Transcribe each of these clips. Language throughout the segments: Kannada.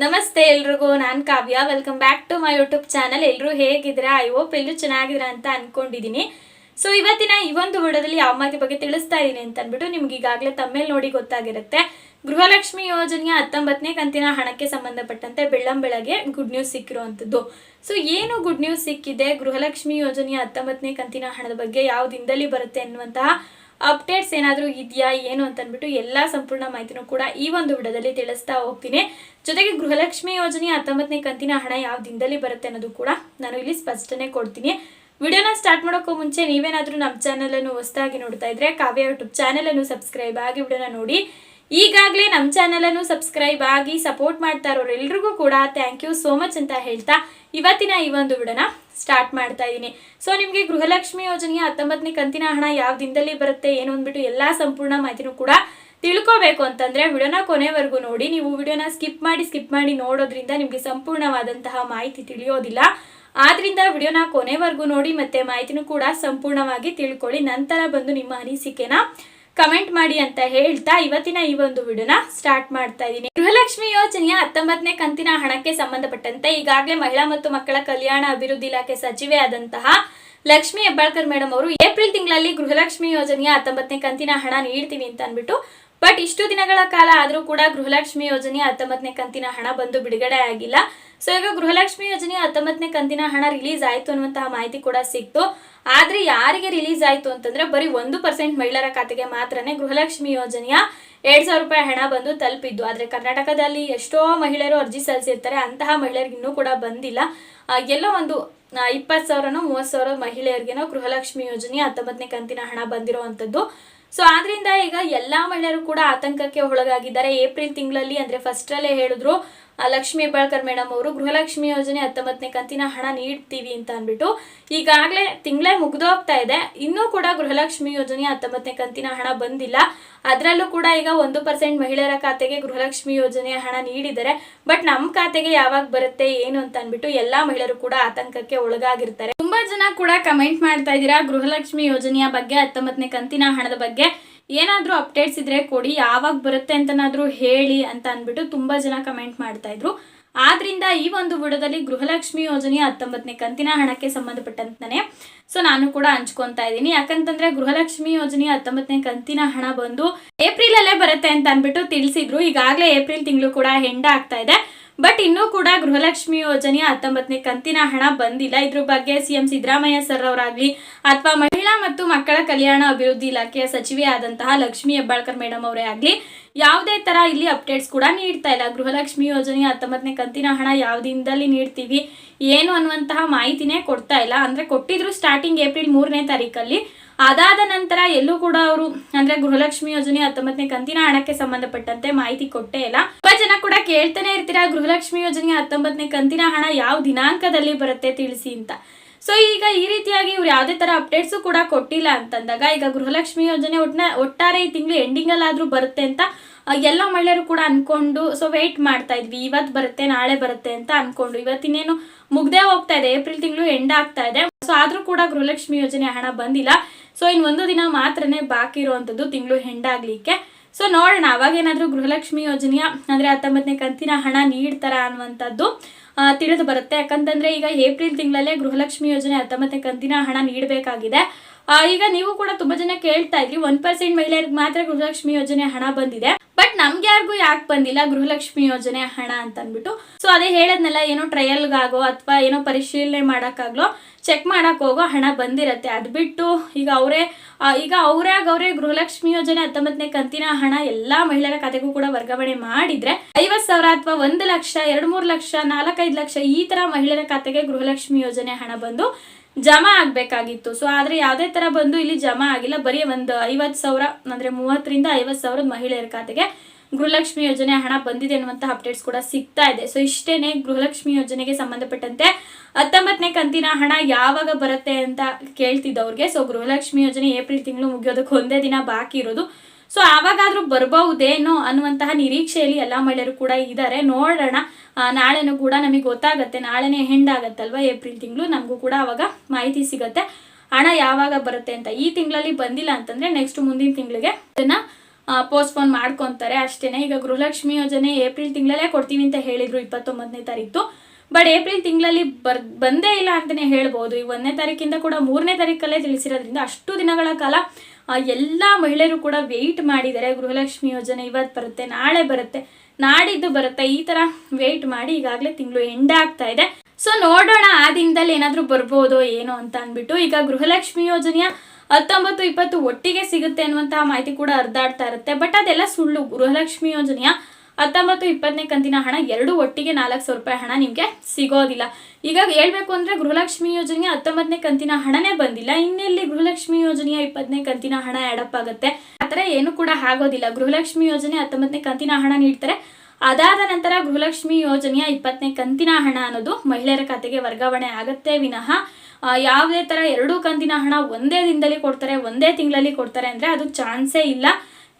ನಮಸ್ತೆ ಎಲ್ರಿಗೂ, ನಾನು Kavya. Welcome back to my YouTube channel ಎಲ್ಲರೂ ಹೇಗಿದ್ದೀರಾ? ಐ ಹೋಪ್ ಎಲ್ಲರೂ ಚೆನ್ನಾಗಿದ್ರ ಅಂತ ಅಂದ್ಕೊಂಡಿದ್ದೀನಿ ಸೊ ಇವತ್ತಿನ ಈ ಒಂದು ವಿಡಿಯೋದಲ್ಲಿ ಯಾವ ಮಾತಿ ಬಗ್ಗೆ ತಿಳಿಸ್ತಾ ಇದ್ದೀನಿ ಅಂತ ಅಂದ್ಬಿಟ್ಟು ನಿಮ್ಗೆ ಈಗಾಗಲೇ ತಮ್ಮೇಲೆ ನೋಡಿ ಗೊತ್ತಾಗಿರುತ್ತೆ. ಗೃಹಲಕ್ಷ್ಮಿ ಯೋಜನೆಯ ಹತ್ತೊಂಬತ್ತನೇ ಕಂತಿನ ಹಣಕ್ಕೆ ಸಂಬಂಧಪಟ್ಟಂತೆ ಬೆಳ್ಳಂ ಬೆಳಗ್ಗೆ ಗುಡ್ ನ್ಯೂಸ್ ಸಿಕ್ಕಿರುವಂಥದ್ದು. ಸೊ ಏನು ಗುಡ್ ನ್ಯೂಸ್ ಸಿಕ್ಕಿದೆ? ಗೃಹಲಕ್ಷ್ಮಿ ಯೋಜನೆಯ ಹತ್ತೊಂಬತ್ತನೇ ಕಂತಿನ ಹಣದ ಬಗ್ಗೆ ಯಾವ ದಿನದಲ್ಲಿ ಬರುತ್ತೆ ಅನ್ನುವಂತಹ ಅಪ್ಡೇಟ್ಸ್ ಏನಾದರೂ ಇದೆಯಾ, ಏನು ಅಂತ ಅಂದ್ಬಿಟ್ಟು ಎಲ್ಲ ಸಂಪೂರ್ಣ ಮಾಹಿತಿನೂ ಕೂಡ ಈ ಒಂದು ವಿಡದಲ್ಲಿ ತಿಳಿಸ್ತಾ ಹೋಗ್ತೀನಿ. ಜೊತೆಗೆ ಗೃಹಲಕ್ಷ್ಮಿ ಯೋಜನೆ ಹತ್ತೊಂಬತ್ತನೇ ಕಂತಿನ ಹಣ ಯಾವ ದಿನದಲ್ಲಿ ಬರುತ್ತೆ ಅನ್ನೋದು ಕೂಡ ನಾನು ಇಲ್ಲಿ ಸ್ಪಷ್ಟನೆ ಕೊಡ್ತೀನಿ. ವಿಡಿಯೋನ ಸ್ಟಾರ್ಟ್ ಮಾಡೋಕ್ಕೂ ಮುಂಚೆ ನೀವೇನಾದರೂ ನಮ್ಮ ಚಾನಲನ್ನು ಹೊಸದಾಗಿ ನೋಡ್ತಾ ಇದ್ರೆ ಕಾವ್ಯ ಯೂಟ್ಯೂಬ್ ಚಾನಲನ್ನು ಸಬ್ಸ್ಕ್ರೈಬ್ ಆಗಿ ವಿಡಿಯೋನ ನೋಡಿ. ಈಗಾಗಲೇ ನಮ್ಮ ಚಾನಲನ್ನು ಸಬ್ಸ್ಕ್ರೈಬ್ ಆಗಿ ಸಪೋರ್ಟ್ ಮಾಡ್ತಾ ಇರೋರೆಲ್ರಿಗೂ ಕೂಡ ಥ್ಯಾಂಕ್ ಯು ಸೋ ಮಚ್ ಅಂತ ಹೇಳ್ತಾ ಇವತ್ತಿನ ಈ ಒಂದು ವಿಡೋನ ಸ್ಟಾರ್ಟ್ ಮಾಡ್ತಾ ಇದ್ದೀನಿ ಸೊ ನಿಮಗೆ ಗೃಹಲಕ್ಷ್ಮಿ ಯೋಜನೆಯ ಹತ್ತೊಂಬತ್ತನೇ ಕಂತಿನ ಹಣ ಯಾವ ದಿನದಲ್ಲಿ ಬರುತ್ತೆ, ಏನು ಅಂದ್ಬಿಟ್ಟು ಎಲ್ಲ ಸಂಪೂರ್ಣ ಮಾಹಿತಿನೂ ಕೂಡ ತಿಳ್ಕೋಬೇಕು ಅಂತಂದ್ರೆ ವಿಡಿಯೋನ ಕೊನೆವರೆಗೂ ನೋಡಿ. ನೀವು ವಿಡಿಯೋನ ಸ್ಕಿಪ್ ಮಾಡಿ ಸ್ಕಿಪ್ ಮಾಡಿ ನೋಡೋದ್ರಿಂದ ನಿಮಗೆ ಸಂಪೂರ್ಣವಾದಂತಹ ಮಾಹಿತಿ ತಿಳಿಯೋದಿಲ್ಲ. ಆದ್ರಿಂದ ವಿಡಿಯೋನ ಕೊನೆವರೆಗೂ ನೋಡಿ ಮತ್ತೆ ಮಾಹಿತಿನೂ ಕೂಡ ಸಂಪೂರ್ಣವಾಗಿ ತಿಳ್ಕೊಳ್ಳಿ. ನಂತರ ಬಂದು ನಿಮ್ಮ ಅನಿಸಿಕೆನ ಕಮೆಂಟ್ ಮಾಡಿ ಅಂತ ಹೇಳ್ತಾ ಇವತ್ತಿನ ಈ ಒಂದು ವಿಡಿಯೋನ ಸ್ಟಾರ್ಟ್ ಮಾಡ್ತಾ ಇದ್ದೀನಿ ಗೃಹಲಕ್ಷ್ಮಿ ಯೋಜನೆಯ ಹತ್ತೊಂಬತ್ತನೇ ಕಂತಿನ ಹಣಕ್ಕೆ ಸಂಬಂಧಪಟ್ಟಂತೆ ಈಗಾಗಲೇ ಮಹಿಳಾ ಮತ್ತು ಮಕ್ಕಳ ಕಲ್ಯಾಣ ಅಭಿವೃದ್ಧಿ ಇಲಾಖೆ ಸಚಿವೆ ಆದಂತಹ ಲಕ್ಷ್ಮಿ ಹೆಬ್ಬಾಳ್ಕರ್ ಮೇಡಮ್ ಅವರು ಏಪ್ರಿಲ್ ತಿಂಗಳಲ್ಲಿ ಗೃಹಲಕ್ಷ್ಮಿ ಯೋಜನೆಯ ಹತ್ತೊಂಬತ್ತನೇ ಕಂತಿನ ಹಣ ನೀಡ್ತೀವಿ ಅಂತ ಅಂದ್ಬಿಟ್ಟು ಬಟ್ ಇಷ್ಟು ದಿನಗಳ ಕಾಲ ಆದರೂ ಕೂಡ ಗೃಹಲಕ್ಷ್ಮಿ ಯೋಜನೆ ಹತ್ತೊಂಬತ್ತನೇ ಕಂತಿನ ಹಣ ಬಂದು ಬಿಡುಗಡೆ ಆಗಿಲ್ಲ. ಸೊ ಈಗ ಗೃಹಲಕ್ಷ್ಮಿ ಯೋಜನೆ ಹತ್ತೊಂಬತ್ತನೇ ಕಂತಿನ ಹಣ ರಿಲೀಸ್ ಆಯಿತು ಅನ್ನುವಂತಹ ಮಾಹಿತಿ ಕೂಡ ಸಿಕ್ತು. ಆದರೆ ಯಾರಿಗೆ ರಿಲೀಸ್ ಆಯಿತು ಅಂತಂದ್ರೆ ಬರೀ ಒಂದು ಪರ್ಸೆಂಟ್ ಮಹಿಳೆಯರ ಖಾತೆಗೆ ಮಾತ್ರನೇ ಗೃಹಲಕ್ಷ್ಮಿ ಯೋಜನೆಯ ಎರಡು ಸಾವಿರ ರೂಪಾಯಿ ಹಣ ಬಂದು ತಲುಪಿದ್ದು. ಆದರೆ ಕರ್ನಾಟಕದಲ್ಲಿ ಎಷ್ಟೋ ಮಹಿಳೆಯರು ಅರ್ಜಿ ಸಲ್ಲಿಸಿರ್ತಾರೆ, ಅಂತಹ ಮಹಿಳೆಯರಿಗೆ ಇನ್ನೂ ಕೂಡ ಬಂದಿಲ್ಲ. ಎಲ್ಲ ಒಂದು ಇಪ್ಪತ್ತು ಸಾವಿರನೋ ಮೂವತ್ತು ಸಾವಿರ ಮಹಿಳೆಯರಿಗೇನೋ ಗೃಹಲಕ್ಷ್ಮಿ ಯೋಜನೆ ಹತ್ತೊಂಬತ್ತನೇ ಕಂತಿನ ಹಣ ಬಂದಿರುವಂಥದ್ದು. ಸೊ ಆದ್ರಿಂದ ಈಗ ಎಲ್ಲಾ ಮಹಿಳೆಯರು ಕೂಡ ಆತಂಕಕ್ಕೆ ಒಳಗಾಗಿದ್ದಾರೆ. ಏಪ್ರಿಲ್ ತಿಂಗಳಲ್ಲಿ ಅಂದ್ರೆ ಫಸ್ಟ್ ಅಲ್ಲೇ ಹೇಳಿದ್ರು ಲಕ್ಷ್ಮಿ ಹೆಬ್ಬಾಳ್ಕರ್ ಮೇಡಮ್ ಅವರು, ಗೃಹಲಕ್ಷ್ಮಿ ಯೋಜನೆ ಹತ್ತೊಂಬತ್ತನೇ ಕಂತಿನ ಹಣ ನೀಡ್ತೀವಿ ಅಂತ ಅಂದ್ಬಿಟ್ಟು ಈಗಾಗಲೇ ತಿಂಗಳೇ ಮುಗ್ದೋಗ್ತಾ ಇದೆ. ಇನ್ನೂ ಕೂಡ ಗೃಹಲಕ್ಷ್ಮಿ ಯೋಜನೆ ಹತ್ತೊಂಬತ್ತನೇ ಕಂತಿನ ಹಣ ಬಂದಿಲ್ಲ. ಅದರಲ್ಲೂ ಕೂಡ ಈಗ ಒಂದು ಪರ್ಸೆಂಟ್ ಮಹಿಳೆಯರ ಖಾತೆಗೆ ಗೃಹಲಕ್ಷ್ಮಿ ಯೋಜನೆಯ ಹಣ ನೀಡಿದ್ದಾರೆ. ಬಟ್ ನಮ್ಮ ಖಾತೆಗೆ ಯಾವಾಗ ಬರುತ್ತೆ, ಏನು ಅಂತ ಅಂದ್ಬಿಟ್ಟು ಎಲ್ಲಾ ಮಹಿಳೆಯರು ಕೂಡ ಆತಂಕಕ್ಕೆ ಒಳಗಾಗಿರ್ತಾರೆ. ಜನ ಕೂಡ ಕಮೆಂಟ್ ಮಾಡ್ತಾ ಇದ್ದೀರಾ? ಗೃಹಲಕ್ಷ್ಮಿ ಯೋಜನೆಯ ಬಗ್ಗೆ, ಹತ್ತೊಂಬತ್ತನೇ ಕಂತಿನ ಹಣದ ಬಗ್ಗೆ. ಏನಾದರೂ ಅಪ್ಡೇಟ್ಸ್ ಇದ್ರೆ ಕೊಡಿ. ಯಾವಾಗ ಬರುತ್ತೆ ಅಂತನಾದ್ರೂ ಹೇಳಿ ಅಂತ ಅಂದ್ಬಿಟ್ಟು ತುಂಬಾ ಜನ ಕಮೆಂಟ್ ಮಾಡ್ತಾ ಇದ್ರು. ಆದ್ರಿಂದ ಈ ಒಂದು ವಿಡಿಯೋದಲ್ಲಿ ಗೃಹಲಕ್ಷ್ಮಿ ಯೋಜನೆಯ ಹತ್ತೊಂಬತ್ತನೇ ಕಂತಿನ ಹಣಕ್ಕೆ ಸಂಬಂಧಪಟ್ಟಂತಾನೆ ಸೊ ನಾನು ಕೂಡ ಹಂಚ್ಕೊಂತಾ ಇದ್ದೀನಿ. ಯಾಕಂತಂದ್ರೆ ಗೃಹಲಕ್ಷ್ಮಿ ಯೋಜನೆಯ ಹತ್ತೊಂಬತ್ತನೇ ಕಂತಿನ ಹಣ ಬಂದು ಏಪ್ರಿಲ್ ಅಲ್ಲೇ ಬರುತ್ತೆ ಅಂತ ಅಂದ್ಬಿಟ್ಟು ತಿಳಿಸಿದ್ರು. ಈಗಾಗಲೇ ಏಪ್ರಿಲ್ ತಿಂಗಳು ಕೂಡ ಹೆಂಡ ಆಗ್ತಾ ಇದೆ. ಬಟ್ ಇನ್ನೂ ಕೂಡ ಗೃಹಲಕ್ಷ್ಮಿ ಯೋಜನೆಯ ಹತ್ತೊಂಬತ್ತನೇ ಕಂತಿನ ಹಣ ಬಂದಿಲ್ಲ. ಇದ್ರ ಬಗ್ಗೆ ಸಿಎಂ ಸಿದ್ದರಾಮಯ್ಯ ಸರ್ ಅವರಾಗ್ಲಿ ಅಥವಾ ಮಹಿಳಾ ಮತ್ತು ಮಕ್ಕಳ ಕಲ್ಯಾಣ ಅಭಿವೃದ್ಧಿ ಇಲಾಖೆಯ ಸಚಿವೆ ಆದಂತಹ ಲಕ್ಷ್ಮಿ ಹೆಬ್ಬಾಳ್ಕರ್ ಮೇಡಮ್ ಅವರೇ ಆಗ್ಲಿ, ಯಾವುದೇ ತರ ಇಲ್ಲಿ ಅಪ್ಡೇಟ್ಸ್ ಕೂಡ ನೀಡ್ತಾ ಇಲ್ಲ. ಗೃಹಲಕ್ಷ್ಮಿ ಯೋಜನೆಯ ಹತ್ತೊಂಬತ್ತನೇ ಕಂತಿನ ಹಣ ಯಾವ ದಿನದಲ್ಲಿ ನೀಡ್ತೀವಿ, ಏನು ಅನ್ನುವಂತಹ ಮಾಹಿತಿನೇ ಕೊಡ್ತಾ ಇಲ್ಲ. ಅಂದ್ರೆ ಕೊಟ್ಟಿದ್ರು ಸ್ಟಾರ್ಟಿಂಗ್ ಏಪ್ರಿಲ್ ಮೂರನೇ ತಾರೀಕಲ್ಲಿ. ಅದಾದ ನಂತರ ಎಲ್ಲೂ ಕೂಡ ಅವರು, ಅಂದ್ರೆ ಗೃಹಲಕ್ಷ್ಮಿ ಯೋಜನೆ ಹತ್ತೊಂಬತ್ತನೇ ಕಂತಿನ ಹಣಕ್ಕೆ ಸಂಬಂಧಪಟ್ಟಂತೆ ಮಾಹಿತಿ ಕೊಟ್ಟೇ ಇಲ್ಲ. ತುಂಬಾ ಜನ ಕೂಡ ಕೇಳ್ತಾನೆ ಇರ್ತೀರಾ, ಗೃಹಲಕ್ಷ್ಮಿ ಯೋಜನೆ ಹತ್ತೊಂಬತ್ತನೇ ಕಂತಿನ ಹಣ ಯಾವ ದಿನಾಂಕದಲ್ಲಿ ಬರುತ್ತೆ ತಿಳಿಸಿ ಅಂತ. ಸೊ ಈಗ ಈ ರೀತಿಯಾಗಿ ಇವ್ರು ಯಾವುದೇ ತರ ಅಪ್ಡೇಟ್ಸು ಕೂಡ ಕೊಟ್ಟಿಲ್ಲ ಅಂತಂದಾಗ, ಈಗ ಗೃಹಲಕ್ಷ್ಮಿ ಯೋಜನೆ ಒಟ್ನ, ಒಟ್ಟಾರೆ ಈ ತಿಂಗಳು ಎಂಡಿಂಗ್ ಅಲ್ಲಾದ್ರೂ ಬರುತ್ತೆ ಅಂತ ಎಲ್ಲ ಮಹಿಳೆಯರು ಕೂಡ ಅನ್ಕೊಂಡು ಸೊ ವೆಯ್ಟ್ ಮಾಡ್ತಾ ಇದ್ವಿ. ಇವತ್ತು ಬರುತ್ತೆ, ನಾಳೆ ಬರುತ್ತೆ ಅಂತ ಅನ್ಕೊಂಡು. ಇವತ್ತಿನೇನು ಮುಗ್ದೇ ಹೋಗ್ತಾ ಇದೆ. ಏಪ್ರಿಲ್ ತಿಂಗಳು ಎಂಡ್ ಆಗ್ತಾ ಇದೆ. ಸೊ ಆದ್ರೂ ಕೂಡ ಗೃಹಲಕ್ಷ್ಮಿ ಯೋಜನೆ ಹಣ ಬಂದಿಲ್ಲ. ಸೊ ಇನ್ ಒಂದು ದಿನ ಮಾತ್ರನೇ ಬಾಕಿ ಇರುವಂತದ್ದು ತಿಂಗಳು ಹೆಂಡಾಗಲಿಕ್ಕೆ ಸೊ ನೋಡೋಣ. ಅವಾಗೇನಾದರೂ ಗೃಹಲಕ್ಷ್ಮಿ ಯೋಜನೆಯ, ಅಂದ್ರೆ ಹತ್ತೊಂಬತ್ತನೇ ಕಂತಿನ ಹಣ ನೀಡ್ತಾರ ಅನ್ನುವಂಥದ್ದು. ತಿಳಿದು ಬರುತ್ತೆ. ಯಾಕಂತಂದ್ರೆ ಈಗ ಏಪ್ರಿಲ್ ತಿಂಗಳಲ್ಲೇ ಗೃಹಲಕ್ಷ್ಮಿ ಯೋಜನೆ ಹತ್ತೊಂಬತ್ತನೇ ಕಂತಿನ ಹಣ ನೀಡಬೇಕಾಗಿದೆ. ಈಗ ನೀವು ಕೂಡ ತುಂಬಾ ಜನ ಕೇಳ್ತಾ ಇದ್ರಿ ಒನ್ ಪರ್ಸೆಂಟ್ ಮಹಿಳೆಯರಿಗೆ ಮಾತ್ರ ಗೃಹಲಕ್ಷ್ಮಿ ಯೋಜನೆ ಹಣ ಬಂದಿದೆ. ಬಟ್ ನಮ್ಗೆ ಯಾಕೆ ಬಂದಿಲ್ಲ? ಗೃಹಲಕ್ಷ್ಮಿ ಯೋಜನೆ ಹಣ ಅಂತ ಅಂದ್ಬಿಟ್ಟು ಸೊ ಅದೇ ಹೇಳದ್ನಲ್ಲ, ಏನೋ ಟ್ರಯಲ್ಗಾಗೋ ಅಥವಾ ಏನೋ ಪರಿಶೀಲನೆ ಮಾಡೋಕ್ಕಾಗ್ಲೋ ಚೆಕ್ ಮಾಡಕ್ ಹೋಗೋ ಹಣ ಬಂದಿರತ್ತೆ. ಅದ್ ಬಿಟ್ಟು ಈಗ ಅವರೇ ಈಗ ಅವರಾಗ ಅವರೇ ಗೃಹಲಕ್ಷ್ಮಿ ಯೋಜನೆ ಹತ್ತೊಂಬತ್ತನೇ ಕಂತಿನ ಹಣ ಎಲ್ಲಾ ಮಹಿಳೆಯರ ಖಾತೆಗೂ ಕೂಡ ವರ್ಗಾವಣೆ ಮಾಡಿದ್ರೆ ಐವತ್ ಸಾವಿರ ಅಥವಾ ಒಂದು ಲಕ್ಷ, ಎರಡ್ ಮೂರು ಲಕ್ಷ, ನಾಲ್ಕೈದು ಲಕ್ಷ ಈ ತರ ಮಹಿಳೆಯರ ಖಾತೆಗೆ ಗೃಹಲಕ್ಷ್ಮಿ ಯೋಜನೆ ಹಣ ಬಂದು ಜಮಾ ಆಗ್ಬೇಕಾಗಿತ್ತು. ಸೊ ಆದ್ರೆ ಯಾವುದೇ ತರ ಬಂದು ಇಲ್ಲಿ ಜಮಾ ಆಗಿಲ್ಲ. ಬರೀ ಒಂದು ಐವತ್ ಸಾವಿರ, ಅಂದ್ರೆ ಮೂವತ್ತರಿಂದ ಐವತ್ ಸಾವಿರದ ಮಹಿಳೆಯರ ಖಾತೆಗೆ ಗೃಹಲಕ್ಷ್ಮಿ ಯೋಜನೆ ಹಣ ಬಂದಿದೆ ಅನ್ನುವಂತಹ ಅಪ್ಡೇಟ್ಸ್ ಕೂಡ ಸಿಗ್ತಾ ಇದೆ. ಸೊ ಇಷ್ಟೇನೆ ಗೃಹಲಕ್ಷ್ಮಿ ಯೋಜನೆಗೆ ಸಂಬಂಧಪಟ್ಟಂತೆ ಹತ್ತೊಂಬತ್ತನೇ ಕಂತಿನ ಹಣ ಯಾವಾಗ ಬರುತ್ತೆ ಅಂತ ಕೇಳ್ತಿದ್ದವ್ರಿಗೆ. ಸೊ ಗೃಹಲಕ್ಷ್ಮಿ ಯೋಜನೆ ಏಪ್ರಿಲ್ ತಿಂಗಳು ಮುಗಿಯೋದಕ್ಕೆ ಒಂದೇ ದಿನ ಬಾಕಿ ಇರೋದು. ಸೊ ಆವಾಗಾದ್ರೂ ಬರಬಹುದೇನೋ ಅನ್ನುವಂತಹ ನಿರೀಕ್ಷೆಯಲ್ಲಿ ಎಲ್ಲಾ ಮಹಿಳೆಯರು ಕೂಡ ಇದ್ದಾರೆ. ನೋಡೋಣ. ನಾಳೆನೂ ಕೂಡ ನಮಗೆ ಗೊತ್ತಾಗತ್ತೆ. ನಾಳೆನೇ ಹೆಂಡ್ ಆಗತ್ತಲ್ವಾ ಏಪ್ರಿಲ್ ತಿಂಗಳು? ನಮಗೂ ಕೂಡ ಅವಾಗ ಮಾಹಿತಿ ಸಿಗತ್ತೆ. ಹಣ ಯಾವಾಗ ಬರುತ್ತೆ ಅಂತ. ಈ ತಿಂಗಳಲ್ಲಿ ಬಂದಿಲ್ಲ ಅಂತಂದ್ರೆ ನೆಕ್ಸ್ಟ್ ಮುಂದಿನ ತಿಂಗಳಿಗೆ ಅದನ್ನ ಪೋಸ್ಟ್ಪೋನ್ ಮಾಡ್ಕೊತಾರೆ. ಅಷ್ಟೇ ಈಗ ಗೃಹಲಕ್ಷ್ಮಿ ಯೋಜನೆ ಏಪ್ರಿಲ್ ತಿಂಗಳಲ್ಲೇ ಕೊಡ್ತೀನಿ ಅಂತ ಹೇಳಿದ್ರು ಇಪ್ಪತ್ತೊಂಬತ್ತನೇ ತಾರೀಕು ಬಟ್ ಏಪ್ರಿಲ್ ತಿಂಗಳಲ್ಲಿ ಬರ್, ಬಂದೇ ಇಲ್ಲ ಅಂತಲೇ ಹೇಳ್ಬೋದು. ಈ ಒಂದನೇ ತಾರೀಕಿಂದ ಕೂಡ ಮೂರನೇ ತಾರೀಕಲ್ಲೇ ತಿಳಿಸಿರೋದ್ರಿಂದ ಅಷ್ಟು ದಿನಗಳ ಕಾಲ ಎಲ್ಲ ಮಹಿಳೆಯರು ಕೂಡ ವೆಯ್ಟ್ ಮಾಡಿದ್ದಾರೆ. ಗೃಹಲಕ್ಷ್ಮಿ ಯೋಜನೆ ಇವತ್ತು ಬರುತ್ತೆ, ನಾಳೆ ಬರುತ್ತೆ, ನಾಡಿದ್ದು ಬರುತ್ತೆ. ಈ ಥರ ವೆಯ್ಟ್ ಮಾಡಿ ಈಗಾಗಲೇ ತಿಂಗಳು ಎಂಡ್ ಆಗ್ತಾ ಇದೆ. ಸೊ ನೋಡೋಣ. ಆ ದಿನದಲ್ಲಿ ಏನಾದರೂ ಬರ್ಬೋದು, ಏನೋ ಅಂತ ಅಂದ್ಬಿಟ್ಟು ಈಗ ಗೃಹಲಕ್ಷ್ಮಿ ಯೋಜನೆಯ ಹತ್ತೊಂಬತ್ತು ಇಪ್ಪತ್ತು ಒಟ್ಟಿಗೆ ಸಿಗುತ್ತೆ ಅನ್ನುವಂತಹ ಮಾಹಿತಿ ಕೂಡ ಹರಿದಾಡ್ತಾ ಇರುತ್ತೆ. ಬಟ್ ಅದೆಲ್ಲ ಸುಳ್ಳು. ಗೃಹಲಕ್ಷ್ಮಿ ಯೋಜನೆಯ ಹತ್ತೊಂಬತ್ತು ಇಪ್ಪತ್ತನೇ ಕಂತಿನ ಹಣ ಎರಡು ಒಟ್ಟಿಗೆ ನಾಲ್ಕು ಸಾವಿರ ರೂಪಾಯಿ ಹಣ ನಿಮಗೆ ಸಿಗೋದಿಲ್ಲ. ಈಗ ಹೇಳ್ಬೇಕು ಅಂದ್ರೆ ಗೃಹಲಕ್ಷ್ಮಿ ಯೋಜನೆಯ ಹತ್ತೊಂಬತ್ತನೇ ಕಂತಿನ ಹಣನೇ ಬಂದಿಲ್ಲ. ಇನ್ನೆಲ್ಲಿ ಗೃಹಲಕ್ಷ್ಮಿ ಯೋಜನೆಯ ಇಪ್ಪತ್ತನೇ ಕಂತಿನ ಹಣ ಎಡಪ್ ಆಗುತ್ತೆ? ಆ ಏನು ಕೂಡ ಆಗೋದಿಲ್ಲ. ಗೃಹಲಕ್ಷ್ಮಿ ಯೋಜನೆ ಹತ್ತೊಂಬತ್ತನೇ ಕಂತಿನ ಹಣ ನೀಡ್ತಾರೆ. ಅದಾದ ನಂತರ ಗೃಹಲಕ್ಷ್ಮಿ ಯೋಜನೆಯ ಇಪ್ಪತ್ತನೇ ಕಂತಿನ ಹಣ ಅನ್ನೋದು ಮಹಿಳೆಯರ ಖಾತೆಗೆ ವರ್ಗಾವಣೆ ಆಗತ್ತೆ. ವಿನಃ ಯಾವುದೇ ಥರ ಎರಡೂ ಕಂತಿನ ಹಣ ಒಂದೇ ದಿನದಲ್ಲಿ ಕೊಡ್ತಾರೆ, ಒಂದೇ ತಿಂಗಳಲ್ಲಿ ಕೊಡ್ತಾರೆ ಅಂದರೆ ಅದು ಚಾನ್ಸೇ ಇಲ್ಲ.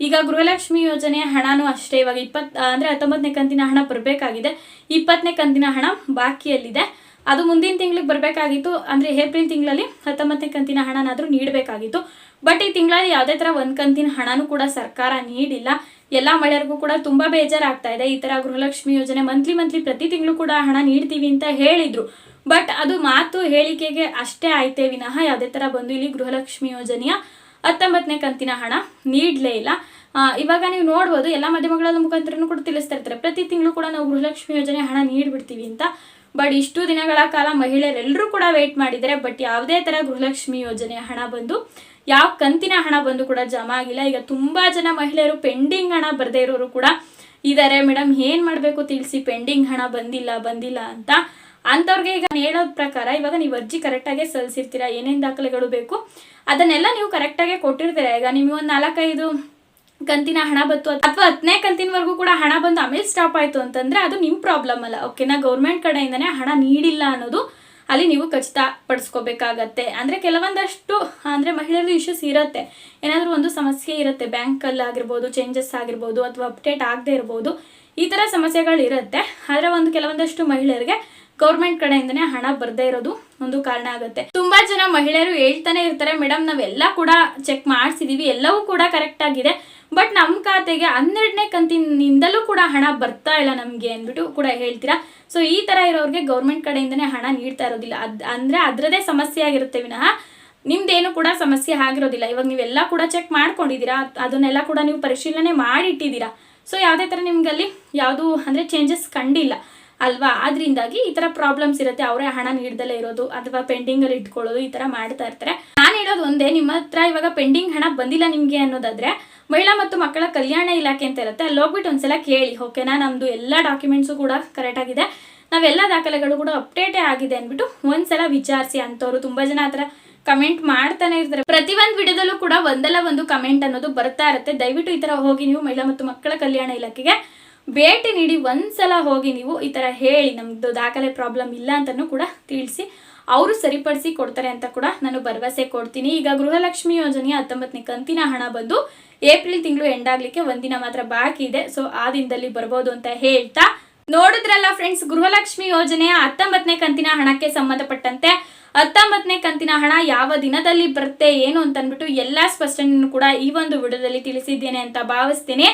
ಈಗ ಗೃಹಲಕ್ಷ್ಮಿ ಯೋಜನೆಯ ಹಣನೂ ಅಷ್ಟೇ. ಇವಾಗ ಇಪ್ಪತ್ ಅಂದರೆ ಹತ್ತೊಂಬತ್ತನೇ ಕಂತಿನ ಹಣ ಬರಬೇಕಾಗಿದೆ. ಇಪ್ಪತ್ತನೇ ಕಂತಿನ ಹಣ ಬಾಕಿಯಲ್ಲಿದೆ. ಅದು ಮುಂದಿನ ತಿಂಗಳಿಗೆ ಬರಬೇಕಾಗಿತ್ತು. ಅಂದರೆ ಏಪ್ರಿಲ್ ತಿಂಗಳಲ್ಲಿ ಹತ್ತೊಂಬತ್ತನೇ ಕಂತಿನ ಹಣನಾದರೂ ನೀಡಬೇಕಾಗಿತ್ತು. ಬಟ್ ಈ ತಿಂಗಳಲ್ಲಿ ಯಾವುದೇ ಥರ ಒಂದು ಕಂತಿನ ಹಣನೂ ಕೂಡ ಸರ್ಕಾರ ನೀಡಿಲ್ಲ. ಎಲ್ಲ ಮಹಿಳೆಯರಿಗೂ ಕೂಡ ತುಂಬಾ ಬೇಜಾರಾಗ್ತಾ ಇದೆ. ಈ ತರ ಗೃಹಲಕ್ಷ್ಮಿ ಯೋಜನೆ ಮಂತ್ಲಿ ಮಂತ್ಲಿ ಪ್ರತಿ ತಿಂಗಳು ಕೂಡ ಹಣ ನೀಡ್ತೀವಿ ಅಂತ ಹೇಳಿದ್ರು. ಬಟ್ ಅದು ಮಾತು ಹೇಳಿಕೆಗೆ ಅಷ್ಟೇ ಆಯ್ತೇ ವಿನಃ ಯಾವುದೇ ತರ ಬಂದು ಇಲ್ಲಿ ಗೃಹಲಕ್ಷ್ಮಿ ಯೋಜನೆಯ ಹತ್ತೊಂಬತ್ತನೇ ಕಂತಿನ ಹಣ ನೀಡಲೇ ಇಲ್ಲ. ಇವಾಗ ನೀವು ನೋಡ್ಬೋದು ಎಲ್ಲ ಮಾಧ್ಯಮಗಳ ಮುಖಾಂತರನೂ ಕೂಡ ತಿಳಿಸ್ತಾ ಇರ್ತಾರೆ. ಪ್ರತಿ ತಿಂಗಳು ಕೂಡ ನಾವು ಗೃಹಲಕ್ಷ್ಮಿ ಯೋಜನೆ ಹಣ ನೀಡಿಬಿಡ್ತೀವಿ ಅಂತ. ಬಟ್ ಇಷ್ಟು ದಿನಗಳ ಕಾಲ ಮಹಿಳೆಯರೆಲ್ಲರೂ ಕೂಡ ವೇಟ್ ಮಾಡಿದರೆ ಬಟ್ ಯಾವುದೇ ಥರ ಗೃಹಲಕ್ಷ್ಮಿ ಯೋಜನೆ ಹಣ ಬಂದು, ಯಾವ ಕಂತಿನ ಹಣ ಬಂದು ಕೂಡ ಜಮಾ ಆಗಿಲ್ಲ. ಈಗ ತುಂಬಾ ಜನ ಮಹಿಳೆಯರು ಪೆಂಡಿಂಗ್ ಹಣ ಬರದೇ ಇರೋರು ಕೂಡ ಇದ್ದಾರೆ ಮೇಡಮ್ ಏನು ಮಾಡಬೇಕು ತಿಳಿಸಿ? ಪೆಂಡಿಂಗ್ ಹಣ ಬಂದಿಲ್ಲ ಬಂದಿಲ್ಲ ಅಂತ. ಅಂಥವ್ರಿಗೆ ಈಗ ಹೇಳೋದ್ ಪ್ರಕಾರ, ಇವಾಗ ನೀವು ಅರ್ಜಿ ಕರೆಕ್ಟಾಗಿ ಸಲ್ಲಿಸಿರ್ತೀರಾ, ಏನೇನು ದಾಖಲೆಗಳು ಬೇಕು, ಅದನ್ನೆಲ್ಲ ನೀವು ಕರೆಕ್ಟಾಗಿ ಕೊಟ್ಟಿರ್ತೀರಾ. ಈಗ ನಿಮಗೆ ಒಂದು ನಾಲ್ಕೈದು ಕಂತಿನ ಹಣ ಬಂತು ಅಥವಾ ಹತ್ತನೇ ಕಂತಿನವರೆಗೂ ಕೂಡ ಹಣ ಬಂದು ಆಮೇಲೆ ಸ್ಟಾಪ್ ಆಯ್ತು ಅಂತಂದ್ರೆ ಅದು ನಿಮ್ಮ ಪ್ರಾಬ್ಲಮ್ ಅಲ್ಲ. ಓಕೆನಾ ಗೌರ್ಮೆಂಟ್ ಕಡೆಯಿಂದನೇ ಹಣ ನೀಡಿಲ್ಲ ಅನ್ನೋದು ಅಲ್ಲಿ ನೀವು ಖಚಿತಪಡಿಸ್ಕೋಬೇಕಾಗತ್ತೆ. ಅಂದ್ರೆ ಕೆಲವೊಂದಷ್ಟು, ಅಂದ್ರೆ ಮಹಿಳೆಯರು ಇಶ್ಯೂಸ್ ಇರುತ್ತೆ. ಏನಾದರೂ ಒಂದು ಸಮಸ್ಯೆ ಇರುತ್ತೆ ಬ್ಯಾಂಕಲ್ಲಿ ಆಗಿರ್ಬೋದು ಚೇಂಜಸ್ ಆಗಿರ್ಬೋದು, ಅಥವಾ ಅಪ್ಡೇಟ್ ಆಗದೆ ಇರ್ಬೋದು, ಈ ಥರ ಸಮಸ್ಯೆಗಳು ಇರುತ್ತೆ. ಆದರೆ ಒಂದು ಕೆಲವೊಂದಷ್ಟು ಮಹಿಳೆಯರಿಗೆ ಗೌರ್ಮೆಂಟ್ ಕಡೆಯಿಂದನೇ ಹಣ ಬರ್ದೇ ಇರೋದು ಒಂದು ಕಾರಣ ಆಗುತ್ತೆ. ತುಂಬಾ ಜನ ಮಹಿಳೆಯರು ಹೇಳ್ತಾನೆ ಇರ್ತಾರೆ ಮೇಡಮ್ ನಾವೆಲ್ಲ ಕೂಡ ಚೆಕ್ ಮಾಡಿಸಿದೀವಿ, ಎಲ್ಲವೂ ಕೂಡ ಕರೆಕ್ಟ್ ಆಗಿದೆ. ಬಟ್ ನಮ್ಮ ಖಾತೆಗೆ ಹನ್ನೆರಡನೇ ಕಂತಿನಿಂದಲೂ ಕೂಡ ಹಣ ಬರ್ತಾ ಇಲ್ಲ ನಮಗೆ, ಅಂದ್ಬಿಟ್ಟು ಕೂಡ ಹೇಳ್ತೀರಾ? ಸೊ ಈ ತರ ಇರೋರಿಗೆ ಗೌರ್ಮೆಂಟ್ ಕಡೆಯಿಂದನೇ ಹಣ ನೀಡ್ತಾ ಇರೋದಿಲ್ಲ. ಅದ್ ಅಂದ್ರೆ ಅದರದೇ ಸಮಸ್ಯೆ ಆಗಿರುತ್ತೆ ವಿನಃ. ನಿಮ್ದೇನು ಕೂಡ ಸಮಸ್ಯೆ ಆಗಿರೋದಿಲ್ಲ. ಇವಾಗ ನೀವೆಲ್ಲ ಕೂಡ ಚೆಕ್ ಮಾಡ್ಕೊಂಡಿದ್ದೀರಾ, ಅದನ್ನೆಲ್ಲ ಕೂಡ ನೀವು ಪರಿಶೀಲನೆ ಮಾಡಿಟ್ಟಿದ್ದೀರಾ. ಸೊ ಯಾವುದೇ ಥರ ನಿಮ್ಗಲ್ಲಿ ಯಾವುದು ಅಂದರೆ ಚೇಂಜಸ್ ಕಂಡಿಲ್ಲ. ಅಲ್ವಾ? ಅದರಿಂದಾಗಿ ಈ ಥರ ಪ್ರಾಬ್ಲಮ್ಸ್ ಇರುತ್ತೆ. ಅವರೇ ಹಣ ನೀಡ್ದಲೇ ಇರೋದು ಅಥವಾ ಪೆಂಡಿಂಗಲ್ಲಿ ಇಟ್ಕೊಳ್ಳೋದು ಈ ಥರ ಮಾಡ್ತಾ ಇರ್ತಾರೆ. ನಾನು ಹೇಳೋದು ಒಂದೇ, ನಿಮ್ಮ ಹತ್ರ ಇವಾಗ ಪೆಂಡಿಂಗ್ ಹಣ ಬಂದಿಲ್ಲ ನಿಮಗೆ ಅನ್ನೋದಾದ್ರೆ, ಮಹಿಳಾ ಮತ್ತು ಮಕ್ಕಳ ಕಲ್ಯಾಣ ಇಲಾಖೆ ಅಂತ ಇರುತ್ತೆ. ಅಲ್ಲಿ ಹೋಗ್ಬಿಟ್ಟು ಒಂದ್ಸಲ ಕೇಳಿ ಓಕೆನಾ ನಮ್ಮದು ಎಲ್ಲ ಡಾಕ್ಯುಮೆಂಟ್ಸು ಕೂಡ ಕರೆಕ್ಟ್ ಆಗಿದೆ. ನಾವೆಲ್ಲ ದಾಖಲೆಗಳು ಕೂಡ ಅಪ್ಡೇಟೇ ಆಗಿದೆ ಅಂದ್ಬಿಟ್ಟು ಒಂದ್ಸಲ ವಿಚಾರಿಸಿ ಅಂತವರು ತುಂಬಾ ಜನ ಥರ ಕಮೆಂಟ್ ಮಾಡ್ತಾನೆ ಇರ್ತಾರೆ. ಪ್ರತಿ ಪ್ರತಿಯೊಂದು ವಿಡಿಯೋದಲ್ಲೂ ಕೂಡ ಒಂದಲ್ಲ ಒಂದು ಕಮೆಂಟ್ ಅನ್ನೋದು ಬರ್ತಾ ಇರುತ್ತೆ. ದಯವಿಟ್ಟು ಈ ತರ ಹೋಗಿ ನೀವು ಮಹಿಳಾ ಮತ್ತು ಮಕ್ಕಳ ಕಲ್ಯಾಣ ಇಲಾಖೆಗೆ ಭೇಟಿ ನೀಡಿ ಒಂದ್ಸಲ ಹೋಗಿ ನೀವು ಈ ತರ ಹೇಳಿ, ನಮ್ದು ದಾಖಲೆ ಪ್ರಾಬ್ಲಮ್ ಇಲ್ಲ ಅಂತಲೂ ಕೂಡ ತಿಳಿಸಿ, ಅವರು ಸರಿಪಡಿಸಿ ಕೊಡ್ತಾರೆ ಅಂತ ಕೂಡ ನಾನು ಭರವಸೆ ಕೊಡ್ತೀನಿ. ಈಗ ಗೃಹಲಕ್ಷ್ಮಿ ಯೋಜನೆಯ ಹತ್ತೊಂಬತ್ತನೇ ಕಂತಿನ ಹಣ ಬಂದು ಏಪ್ರಿಲ್ ತಿಂಗಳು ಎಂಡ್ ಆಗಲಿಕ್ಕೆ ಒಂದಿನ ಮಾತ್ರ ಬಾಕಿ ಇದೆ. ಸೊ ಆ ದಿನದಲ್ಲಿ ಬರ್ಬೋದು ಅಂತ ಹೇಳ್ತಾ ನೋಡಿದ್ರಲ್ಲ ಫ್ರೆಂಡ್ಸ್ ಗೃಹಲಕ್ಷ್ಮಿ ಯೋಜನೆಯ ಹತ್ತೊಂಬತ್ತನೇ ಕಂತಿನ ಹಣಕ್ಕೆ ಸಂಬಂಧಪಟ್ಟಂತೆ. ಹತ್ತೊಂಬತ್ತನೇ ಕಂತಿನ ಹಣ ಯಾವ ದಿನದಲ್ಲಿ ಬರುತ್ತೆ, ಏನು ಅಂತ ಅಂದ್ಬಿಟ್ಟು ಎಲ್ಲಾ ಸ್ಪಷ್ಟನೆಯನ್ನು ಕೂಡ ಈ ಒಂದು ವಿಡಿಯೋದಲ್ಲಿ ತಿಳಿಸಿದ್ದೇನೆ ಅಂತ ಭಾವಿಸ್ತೇನೆ.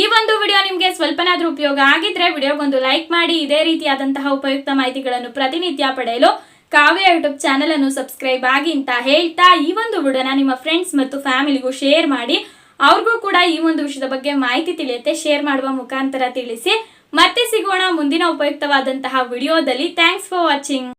ಈ ಒಂದು ವಿಡಿಯೋ ನಿಮಗೆ ಸ್ವಲ್ಪನಾದ್ರೂ ಉಪಯೋಗ ಆಗಿದ್ರೆ ವಿಡಿಯೋಗೊಂದು ಲೈಕ್ ಮಾಡಿ, ಇದೇ ರೀತಿಯಾದಂತಹ ಉಪಯುಕ್ತ ಮಾಹಿತಿಗಳನ್ನು ಪ್ರತಿನಿತ್ಯ ಪಡೆಯಲು ಕಾವ್ಯ ಯೂಟ್ಯೂಬ್ ಚಾನೆಲ್ ಅನ್ನು ಸಬ್ಸ್ಕ್ರೈಬ್ ಆಗಿ ಅಂತ ಹೇಳ್ತಾ ಈ ಒಂದು ವಿಡಿಯೋನ ನಿಮ್ಮ ಫ್ರೆಂಡ್ಸ್ ಮತ್ತು ಫ್ಯಾಮಿಲಿಗೂ ಶೇರ್ ಮಾಡಿ, ಅವ್ರಿಗೂ ಕೂಡ ಈ ಒಂದು ವಿಷಯದ ಬಗ್ಗೆ ಮಾಹಿತಿ ತಿಳಿಯುತ್ತೆ, ಶೇರ್ ಮಾಡುವ ಮುಖಾಂತರ ತಿಳಿಸಿ. ಮತ್ತೆ ಸಿಗೋಣ ಮುಂದಿನ ಉಪಯುಕ್ತವಾದಂತಹ ವಿಡಿಯೋದಲ್ಲಿ. Thanks for watching